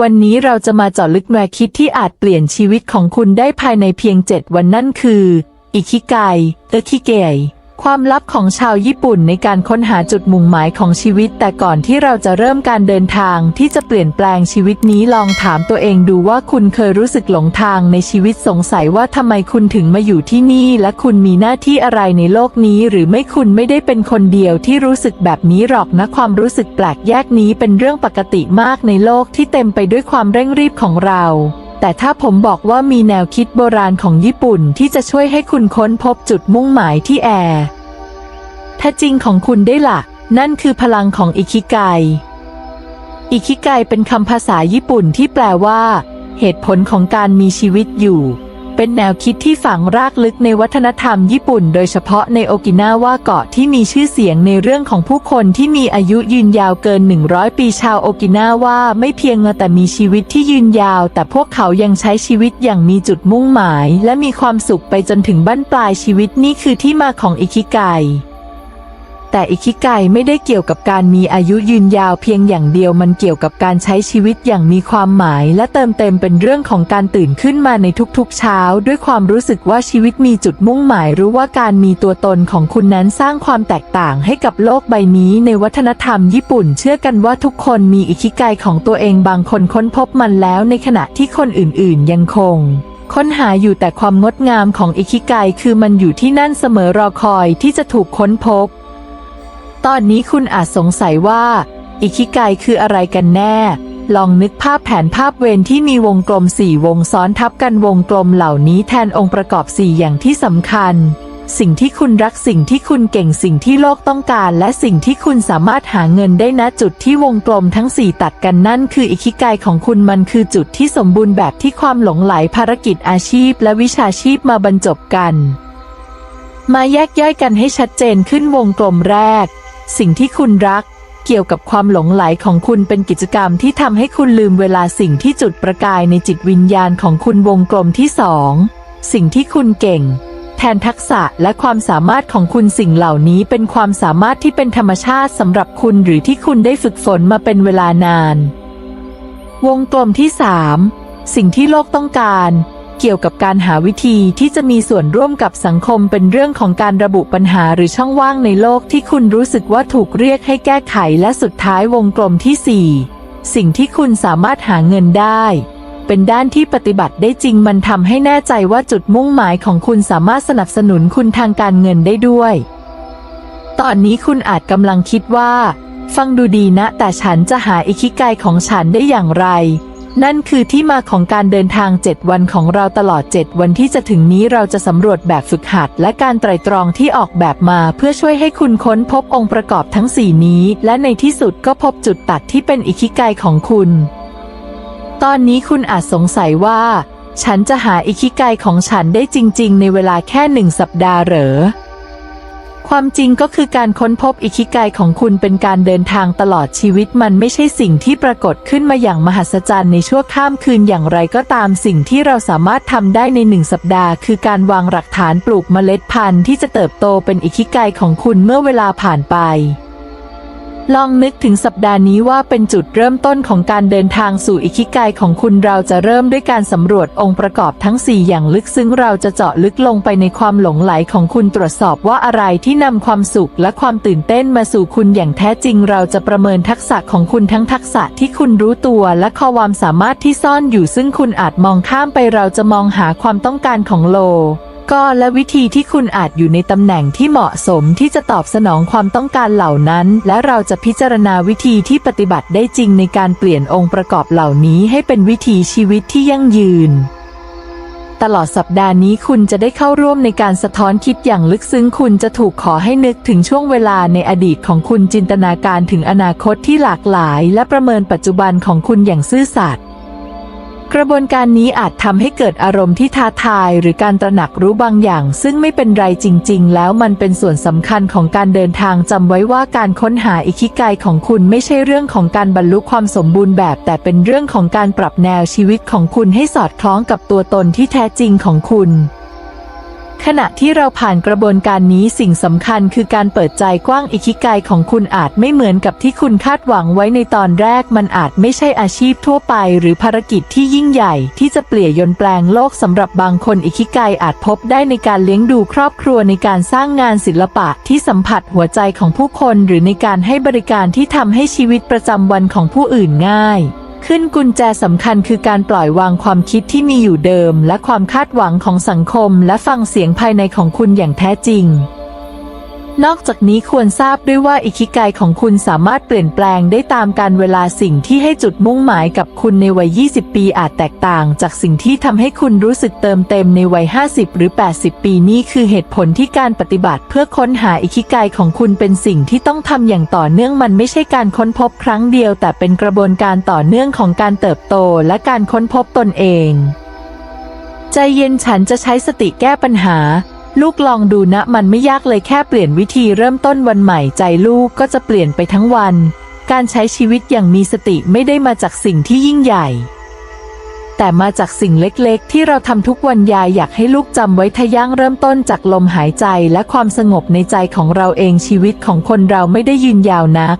วันนี้เราจะมาเจาะลึกแนวคิดที่อาจเปลี่ยนชีวิตของคุณได้ภายในเพียง 7 วันนั่นคือ อิคิไกเอคิเกย ความลับของชาวญี่ปุ่นในการค้นหาจุดมุ่งหมายของชีวิต แต่ก่อนที่เราจะเริ่มการเดินทางที่จะเปลี่ยนแปลงชีวิตนี้ลองถามตัวเองดูว่าคุณเคยรู้สึกหลงทางในชีวิตสงสัยว่าทำไมคุณถึงมาอยู่ที่นี่ และคุณมีหน้าที่อะไรในโลกนี้ หรือไม่คุณไม่ได้เป็นคนเดียวที่รู้สึกแบบนี้หรอกนะความรู้สึกแปลกแยกนี้เป็นเรื่องปกติมากในโลกที่เต็มไปด้วยความเร่งรีบของเรา แต่ถ้าผมบอกว่ามีแนวคิดโบราณของญี่ปุ่นที่จะช่วยให้คุณค้นพบจุดมุ่งหมายที่แอร์ถ้าจริงของคุณได้ละ่ะ นั่นคือพลังของอิคิไกอิคิไกเป็นคำภาษาญี่ปุ่นที่แปลว่า เหตุผลของการมีชีวิตอยู่ เป็นแนวคิดที่ฝังรากลึกในวัฒนธรรมญี่ปุ่น โดยเฉพาะในโอกินาว่าเกาะที่มีชื่อเสียงในเรื่องของผู้คนที่มีอายุยืนยาวเกิน 100 ปีชาวโอกินาว่าไม่เพียงแต่มีชีวิตที่ยืนยาว แต่พวกเขายังใช้ชีวิตอย่างมีจุดมุ่งหมาย และมีความสุขไปจนถึงบั้นปลายชีวิตนี่คือที่มาของอิคิไก แต่อิคิไกไม่ได้เกี่ยวกับการมีอายุยืนยาวเพียงอย่างเดียวมันเกี่ยวกับการใช้ชีวิตอย่างมีความหมาย และเติมเต็มเป็นเรื่องของการตื่นขึ้นมาในทุกๆเช้า ด้วยความรู้สึกว่าชีวิตมีจุดมุ่งหมายรู้ว่าการมีตัวตนของคุณนั้นสร้างความแตกต่างให้กับโลกใบนี้ในวัฒนธรรมญี่ปุ่น เชื่อกันว่าทุกคนมีอิคิไกของตัวเองบางคนค้นพบมันแล้วในขณะที่คนอื่นๆ ยังคงค้นหาอยู่แต่ความงดงามของอิคิไกคือมันอยู่ที่นั่นเสมอรอคอยที่จะถูกค้นพบ ตอนนี้คุณอาจสงสัยว่า อิคิไกคืออะไรกันแน่ ลองนึกภาพแผนภาพเวรที่มีวงกลมสี่วงซ้อนทับกันวงกลมเหล่านี้แทนองค์ประกอบสี่อย่างที่สำคัญ สิ่งที่คุณรักสิ่งที่คุณเก่งสิ่งที่โลกต้องการ และสิ่งที่คุณสามารถหาเงินได้ณจุดที่วงกลมทั้งสี่ตัดกันนั่นคืออิคิไกของคุณมันคือจุดที่สมบูรณ์แบบที่ความหลงไหลภารกิจอาชีพ และวิชาชีพมาบรรจบกัน มาแยกย่อยกันให้ชัดเจนขึ้นวงกลมแรก สิ่งที่คุณรัก เกี่ยวกับความหลงไหลของคุณเป็นกิจกรรมที่ทำให้คุณลืมเวลาสิ่งที่จุดประกายในจิตวิญญาณของคุณวงกลมที่สองสิ่งที่คุณเก่ง แทนทักษะและความสามารถของคุณสิ่งเหล่านี้เป็นความสามารถที่เป็นธรรมชาติสำหรับคุณหรือที่คุณได้ฝึกฝนมาเป็นเวลานาน วงกลมที่สามสิ่งที่โลกต้องการ เกี่ยวกับการหาวิธีที่จะมีส่วนร่วมกับสังคมเป็นเรื่องของการระบุปัญหาหรือช่องว่างในโลกที่คุณรู้สึกว่าถูกเรียกให้แก้ไขและสุดท้ายวงกลมที่ 4 สิ่งที่คุณสามารถหาเงินได้ เป็นด้านที่ปฏิบัติได้จริงมันทำให้แน่ใจว่าจุดมุ่งหมายของคุณสามารถสนับสนุนคุณทางการเงินได้ด้วย ตอนนี้คุณอาจกำลังคิดว่า ฟังดูดีนะ แต่ฉันจะหาอิคิไกของฉันได้อย่างไร นั่นคือที่มาของการเดินทาง 7 วันของเราตลอด 7 วันที่จะถึงนี้เราจะสำรวจแบบฝึกหัด และการไตรตรองที่ออกแบบมา เพื่อช่วยให้คุณค้นพบองค์ประกอบทั้ง 4 นี้ และในที่สุดก็พบจุดตัดที่เป็นอิคิไกของคุณ ตอนนี้คุณอาจสงสัยว่า ฉันจะหาอิคิไกของฉันได้จริง ๆ ในเวลาแค่หนึ่งสัปดาห์เหรอ ความจริงก็คือการค้นพบอิคิไกของคุณเป็นการเดินทางตลอดชีวิตมันไม่ใช่สิ่งที่ปรากฏขึ้นมาอย่างมหัศจรรย์ในชั่วข้ามคืนอย่างไรก็ตามสิ่งที่เราสามารถทำได้ในหนึ่งสัปดาห์ คือการวางหลักฐานปลูกเมล็ดพันธุ์ที่จะเติบโตเป็นอิคิไกของคุณเมื่อเวลาผ่านไป ลองนึกถึงสัปดาห์นี้ว่าเป็นจุดเริ่มต้นของการเดินทางสู่อิคิไกของคุณเราจะเริ่มด้วยการสำรวจองค์ประกอบทั้ง 4 อย่างลึกซึ้งเราจะเจาะลึกลงไปในความหลงไหลของคุณตรวจสอบว่าอะไรที่นำความสุขและความตื่นเต้นมาสู่คุณอย่างแท้จริง เราจะประเมินทักษะของคุณทั้งทักษะที่คุณรู้ตัวและความสามารถที่ซ่อนอยู่ซึ่งคุณอาจมองข้ามไปเราจะมองหาความต้องการของโล ก็และวิธีที่คุณอาจอยู่ในตำแหน่งที่เหมาะสมที่จะตอบสนองความต้องการเหล่านั้น และเราจะพิจารณาวิธีที่ปฏิบัติได้จริงในการเปลี่ยนองค์ประกอบเหล่านี้ให้เป็นวิถีชีวิตที่ยั่งยืนตลอดสัปดาห์นี้คุณจะได้เข้าร่วมในการสะท้อนคิดอย่างลึกซึ้ง คุณจะถูกขอให้นึกถึงช่วงเวลาในอดีตของคุณจินตนาการถึงอนาคตที่หลากหลาย และประเมินปัจจุบันของคุณอย่างซื่อสัตย์ กระบวนการนี้อาจทำให้เกิดอารมณ์ที่ท้าทายหรือการตระหนักรู้บางอย่าง ซึ่งไม่เป็นไรจริง ๆ แล้วมันเป็นส่วนสำคัญของการเดินทางจำไว้ว่าการค้นหาอิคิไกของคุณไม่ใช่เรื่องของการบรรลุความสมบูรณ์แบบ แต่เป็นเรื่องของการปรับแนวชีวิตของคุณให้สอดคล้องกับตัวตนที่แท้จริงของคุณ ขณะที่เราผ่านกระบวนการนี้สิ่งสำคัญคือการเปิดใจกว้างอิคิไกของคุณอาจไม่เหมือนกับที่คุณคาดหวังไว้ในตอนแรก มันอาจไม่ใช่อาชีพทั่วไป หรือภารกิจที่ยิ่งใหญ่ ที่จะเปลี่ยนยนแปลงโลกสำหรับบางคนอิคิไกอาจพบได้ในการเลี้ยงดูครอบครัวในการสร้างงานศิลปะที่สัมผัสหัวใจของผู้คน หรือในการให้บริการที่ทำให้ชีวิตประจำวันของผู้อื่นง่าย ขึ้นกุญแจสำคัญคือการปล่อยวางความคิดที่มีอยู่เดิม และความคาดหวังของสังคม และฟังเสียงภายในของคุณอย่างแท้จริง นอกจากนี้ควรทราบด้วยว่าอิคิไกของคุณสามารถเปลี่ยนแปลงได้ตามการเวลาสิ่งที่ให้จุดมุ่งหมายกับคุณในวัย 20 ปีอาจแตกต่างจากสิ่งที่ทำให้คุณรู้สึกเติมเต็มในวัย 50 หรือ 80 ปีนี่คือเหตุผลที่การปฏิบัติเพื่อค้นหาอิคิไกของคุณเป็นสิ่งที่ต้องทำอย่างต่อเนื่องมันไม่ใช่การค้นพบครั้งเดียว แต่เป็นกระบวนการต่อเนื่องของการเติบโตและการค้นพบตนเอง ใจเย็นฉันจะใช้สติแก้ปัญหา ลูกลองดูนะ มันไม่ยากเลยแค่เปลี่ยนวิธีเริ่มต้นวันใหม่ใจลูกก็จะเปลี่ยนไปทั้งวัน การใช้ชีวิตอย่างมีสติไม่ได้มาจากสิ่งที่ยิ่งใหญ่ แต่มาจากสิ่งเล็กๆ ที่เราทำทุกวันยายอยากให้ลูกจำไว้ทะย่างเริ่มต้นจากลมหายใจและความสงบในใจของเราเองชีวิตของคนเราไม่ได้ยืนยาวนัก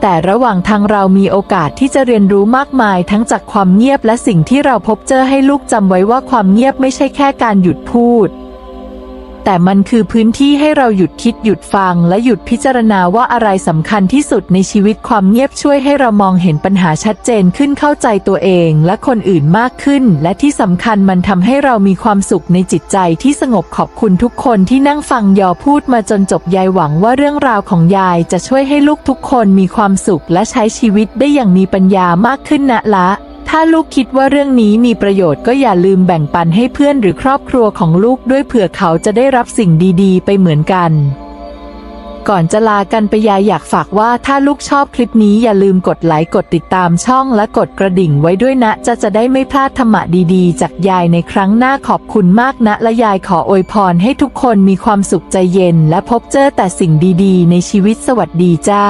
แต่ระหว่างทางเรามีโอกาสที่จะเรียนรู้มากมายทั้งจากความเงียบและสิ่งที่เราพบเจอให้ลูกจำไว้ว่าความเงียบไม่ใช่แค่การหยุดพูด แต่มันคือพื้นที่ให้เราหยุดคิดหยุดฟังและหยุดพิจารณาว่าอะไรสำคัญที่สุดในชีวิตความเงียบช่วยให้เรามองเห็นปัญหาชัดเจนขึ้นเข้าใจตัวเองและคนอื่นมากขึ้น และที่สำคัญมันทำให้เรามีความสุขในจิตใจที่สงบขอบคุณทุกคนที่นั่งฟังยอพูดมาจนจบยายหวังว่าเรื่องราวของยายจะช่วยให้ลูกทุกคนมีความสุขและใช้ชีวิตได้อย่างมีปัญญามากขึ้นนะละ ถ้าลูกคิดว่าเรื่องนี้มีประโยชน์ก็อย่าลืมแบ่งปันให้เพื่อนหรือครอบครัวของลูกด้วยเผื่อเขาจะได้รับสิ่งดีๆ ไปเหมือนกัน ก่อนจะลากันไปยายอยากฝากว่าถ้าลูกชอบคลิปนี้อย่าลืมกดไลค์กดติดตามช่องและกดกระดิ่งไว้ด้วยนะ จะจะได้ไม่พลาดธรรมะดีๆ จากยายในครั้งหน้าขอบคุณมากนะและยายขออวยพรให้ทุกคนมีความสุขใจเย็น และพบเจอแต่สิ่งดีๆ ในชีวิตสวัสดีจ้า